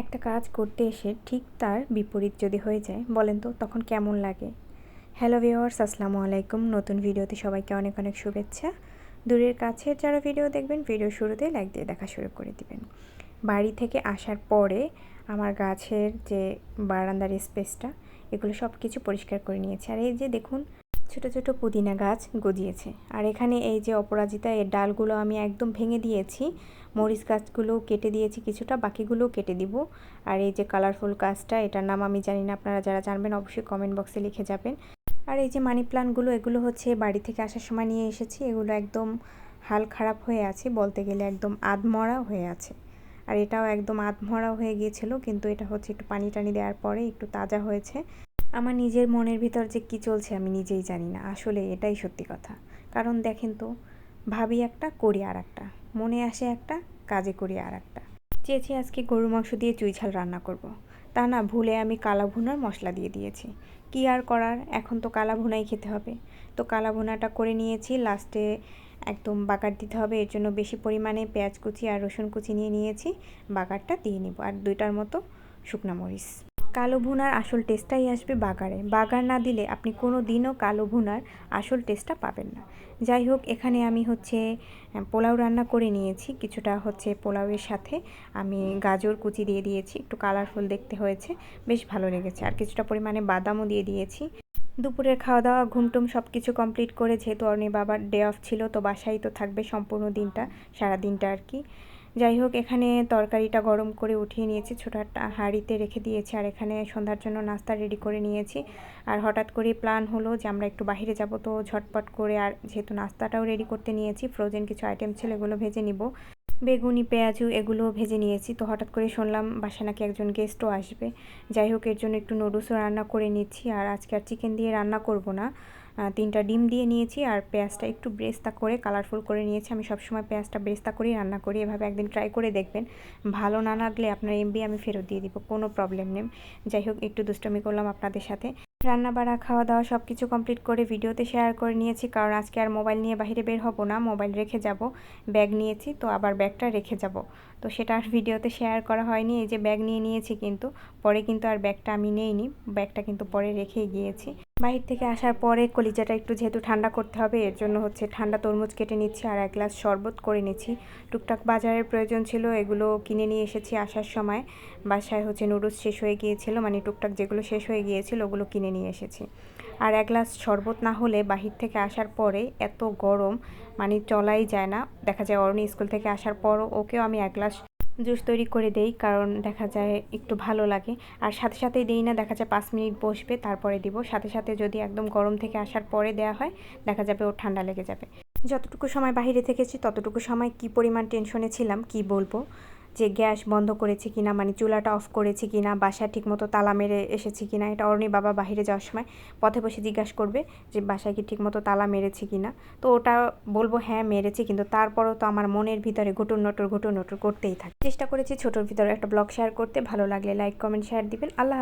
একটা কাজ করতে এসে ঠিক তার বিপরীত যদি হয়ে যায়, বলেন তো তখন কেমন লাগে? হ্যালো ভিওয়ার্স আসসালামু আলাইকুম। নতুন ভিডিওতে সবাইকে অনেক অনেক শুভেচ্ছা। দূরের কাছের যারা ভিডিও দেখবেন, ভিডিও শুরুতে লাইক দিয়ে দেখা শুরু করে দিবেন। বাড়ি থেকে আসার পরে আমার গাছের যে বারান্দার স্পেসটা এগুলো সব কিছু পরিষ্কার করে নিয়েছে। আর এই যে দেখুন ছোট ছোট পুদিনা গাছ গজিয়েছে। আর এখানে এই যে অপরাজিতা, এর ডালগুলো আমি একদম ভেঙে দিয়েছি। মরিচ গাছগুলো কেটে দিয়েছি কিছুটা, বাকিগুলোও কেটে দিব। আর এই যে কালারফুল গাছটা, এটার নাম আমি জানি না, আপনারা যারা জানবেন অবশ্যই কমেন্ট বক্সে লিখে যাবেন। আর এই যে মানি প্লান্টগুলো এগুলো হচ্ছে বাড়ি থেকে আসার সময় নিয়ে এসেছি। এগুলো একদম হাল খারাপ হয়ে আছে, বলতে গেলে একদম আধমরা হয়ে আছে। আর এটাও একদম আধমরা হয়ে গিয়েছিল, কিন্তু এটা হচ্ছে একটু পানি টানি দেওয়ার পরে একটু তাজা হয়েছে। আমার নিজের মনের ভিতর যে কী চলছে আমি নিজেই জানি না। আসলে এটাই সত্যি কথা। কারণ দেখেন তো, ভাবি একটা, করি আর একটা মনে আসে একটা, কাজে করি আর একটা চেয়েছি আজকে গরু মাংস দিয়ে চুই ঝাল রান্না করব। তা না, ভুলে আমি কালা ভুনার মশলা দিয়ে দিয়েছি। কি আর করার? এখন তো কালা ভুনাই খেতে হবে। তো কালা ভুনাটা করে নিয়েছি লাস্টে একদম বাগার দিতে হবে। এর জন্য বেশি পরিমাণে পেঁয়াজ কুচি আর রসুন কুচি নিয়ে নিয়েছি। বাগারটা দিয়ে নিব। আর দুইটার মতো শুকনা মরিচ। কালো ভুনার আসল টেস্টটাই আসবে বাগারে। বাগার না দিলে আপনি কোনো দিনও কালো ভুনার আসল টেস্টটা পাবেন না। যাই হোক, এখানে আমি হচ্ছে পোলাও রান্না করে নিয়েছি। কিছুটা হচ্ছে পোলাওয়ের সাথে আমি গাজর কুচি দিয়ে দিয়েছি। একটু কালারফুল দেখতে হয়েছে। বেশ ভালো লেগেছে। আর কিছুটা পরিমাণে বাদামও দিয়ে দিয়েছি। দুপুরের খাওয়া দাওয়া ঘুমটুম সব কিছু কমপ্লিট করে, যেহেতু অর্ণি বাবার ডে অফ ছিল, তো বাসায় তো থাকবে সম্পূর্ণ দিনটা সারা দিনটা আর কি। যাই হোক, এখানে তরকারিটা গরম করে উঠিয়ে নিয়েছি, ছোটো একটা হাঁড়িতে রেখে দিয়েছি আর এখানে সন্ধ্যার জন্য নাস্তা রেডি করে নিয়েছি। আর হঠাৎ করে প্ল্যান হলো যে আমরা একটু বাহিরে যাব, তো ঝটপট করে আর যেহেতু নাস্তাটাও রেডি করতে নিয়েছি ফ্রোজেন কিছু আইটেম ছিল এগুলো ভেজে নিব। বেগুনি, পেঁয়াজু এগুলো ভেজে নিয়েছি, তো হঠাৎ করে শুনলাম বাসা নাকি একজন গেস্টও আসবে। যাই হোক, এর জন্য একটু নুডলসও রান্না করে নিচ্ছি, আর আজকে আর চিকেন দিয়ে রান্না করব না। তিনটা ডিম দিয়ে নিয়েছি আর পেঁয়াজটা একটু ব্রেস্তা করে কালারফুল করে নিয়েছি। আমি সবসময় পেঁয়াজটা ব্রেস্তা করেই রান্না করি, এভাবে একদিন ট্রাই করে দেখবেন। ভালো না লাগলে আপনার এমবি আমি ফেরত দিয়ে দিব, কোনো প্রবলেম নেই। যাই হোক, একটু দুষ্টমি করলাম আপনাদের সাথে। রান্না বাড়া খাওয়া দাওয়া সব কিছু কমপ্লিট করে ভিডিওতে শেয়ার করে নিয়েছি, কারণ আজকে আর মোবাইল নিয়ে বাইরে বের হব না, মোবাইল রেখে যাব, ব্যাগ নিয়েছি, তো আবার ব্যাগটা রেখে যাব। তো সেটা আর ভিডিওতে শেয়ার করা হয়নি, এই যে ব্যাগ নিয়ে নিয়েছি কিন্তু, পরে কিন্তু আর ব্যাগটা আমি নেইনি, ব্যাগটা কিন্তু পরে রেখেই গিয়েছি। বাহির থেকে আসার পরে কলিজাটা একটু যেহেতু ঠান্ডা করতে হবে, এর জন্য হচ্ছে ঠান্ডা তরমুজ কেটে নিচ্ছি আর এক গ্লাস শরবত করে নিচ্ছি। টুকটাক বাজারের প্রয়োজন ছিল, এগুলো কিনে নিয়ে এসেছি আসার সময়। বাসায় হচ্ছে নুডলস শেষ হয়ে গিয়েছিল মানে টুকটাক যেগুলো শেষ হয়ে গিয়েছিল, ওগুলো কিনে নিয়ে এসেছি। আর এক গ্লাস শরবত না হলে বাহির থেকে আসার পরে এত গরম মানে চলাই যায় না। দেখা যায় অরণি স্কুল থেকে আসার পরও ওকেও আমি এক গ্লাস জুস তৈরি করে দেই, কারণ দেখা যায় একটু ভালো লাগে। আর সাথে সাথে দেই না, দেখা যায় পাঁচ মিনিট বসবে, তারপরে দিব। সাথে সাথে যদি একদম গরম থেকে আসার পরে দেওয়া হয়, দেখা যাবে ও ঠান্ডা লেগে যাবে। যতটুকু সময় বাহিরে থেকেছি, ততটুকু সময় কি পরিমাণ টেনশনে ছিলাম, কি বলব? যে গ্যাস বন্ধ করেছে কি না মানে চুলাটা অফ করেছে কি না বাসায় ঠিকমতো তালা মেরে এসেছে কি না এটা অরণি বাবা বাহিরে যাওয়ার সময় পথে বসে জিজ্ঞাসা করবে যে বাসায় কি ঠিকমতো তালা মেরেছে কি না তো ওটা বলব হ্যাঁ মেরেছি, কিন্তু তারপরও তো আমার মনের ভিতরে ঘুটুর নটর ঘুটুর নটর করতেই থাকে। চেষ্টা করেছি ছোটোর ভিতরে একটা ব্লগ শেয়ার করতে। ভালো লাগলে লাইক কমেন্ট শেয়ার দিবেন। আল্লাহ